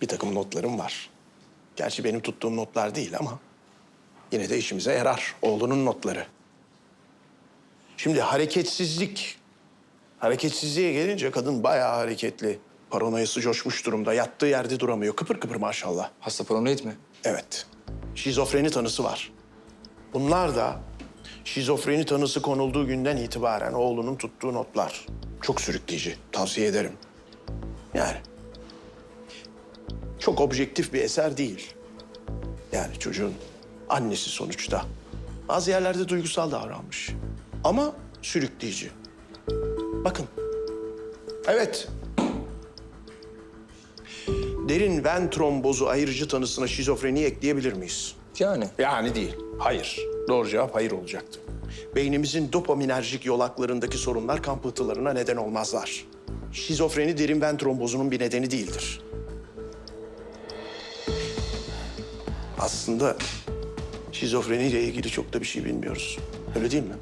bir takım notlarım var. Gerçi benim tuttuğum notlar değil ama yine de işimize yarar. Oğlunun notları. Şimdi hareketsizlik. Hareketsizliğe gelince kadın bayağı hareketli. Paranoyası coşmuş durumda. Yattığı yerde duramıyor. Kıpır kıpır maşallah. Hasta paranoid mi? Evet. Şizofreni tanısı var. Bunlar da şizofreni tanısı konulduğu günden itibaren oğlunun tuttuğu notlar. Çok sürükleyici. Tavsiye ederim. Yani çok objektif bir eser değil. Yani çocuğun annesi sonuçta. Bazı yerlerde duygusal davranmış. Ama sürükleyici. Bakın. Evet. Derin ven trombozu ayırıcı tanısına şizofreni ekleyebilir miyiz? Yani. Yani değil. Hayır. Doğru cevap hayır olacaktı. Beynimizin dopaminerjik yolaklarındaki sorunlar kan pıhtılarına neden olmazlar. Şizofreni derin ven trombozunun bir nedeni değildir. Aslında şizofreniyle ilgili çok da bir şey bilmiyoruz. Öyle değil mi?